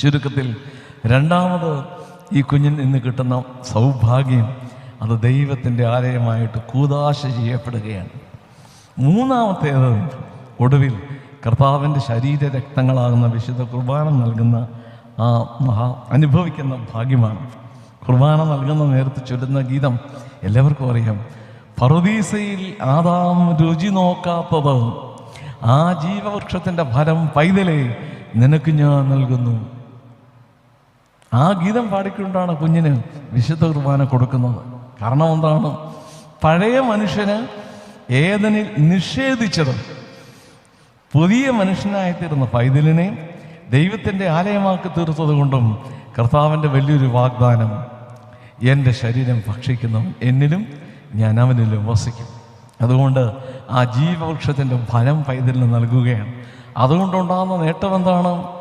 ചുരുക്കത്തിൽ രണ്ടാമത് ഈ കുഞ്ഞിൽ നിന്ന് കിട്ടുന്ന സൗഭാഗ്യം അത് ദൈവത്തിന്റെ ആലയമായിട്ട് കൂതാശ ചെയ്യപ്പെടുകയാണ്. മൂന്നാമത്തേത് ഒടുവിൽ കർത്താവിന്റെ ശരീര രക്തങ്ങളാകുന്ന വിശുദ്ധ കുർബാന നൽകുന്ന ആ മഹാ അനുഭവിക്കുന്ന ഭാഗ്യമാണ്. കുർബാന നൽകുന്ന നേരത്ത് ചൊല്ലുന്ന ഗീതം എല്ലാവർക്കും അറിയാം. പറുദീസയിൽ ആദാം രുചി നോക്കാത്തത് ആ ജീവവൃക്ഷത്തിന്റെ ഫലം പൈതലേ നിനക്ക് ഞാൻ നൽകുന്നു. ആ ഗീതം പാടിക്കൊണ്ടാണ് കുഞ്ഞിന് വിശുദ്ധ കുർബാന കൊടുക്കുന്നത്. കാരണം എന്താണ്? പഴയ മനുഷ്യന് ഏതനിൽ നിഷേധിച്ചത് പുതിയ മനുഷ്യനായി തീർന്ന പൈതലിനെ ദൈവത്തിന്റെ ആലയമാക്കി തീർത്തത് കൊണ്ടും കർത്താവിന്റെ വലിയൊരു വാഗ്ദാനം എന്റെ ശരീരം ഭക്ഷിക്കുന്നവൻ എന്നിലും ഞാൻ അവനിലും വസിക്കും. അതുകൊണ്ട് ആ ജീവവൃക്ഷത്തിന്റെ ഫലം പൈതലിന് നൽകുകയാണ്. അതുകൊണ്ടുണ്ടാകുന്ന നേട്ടം എന്താണ്?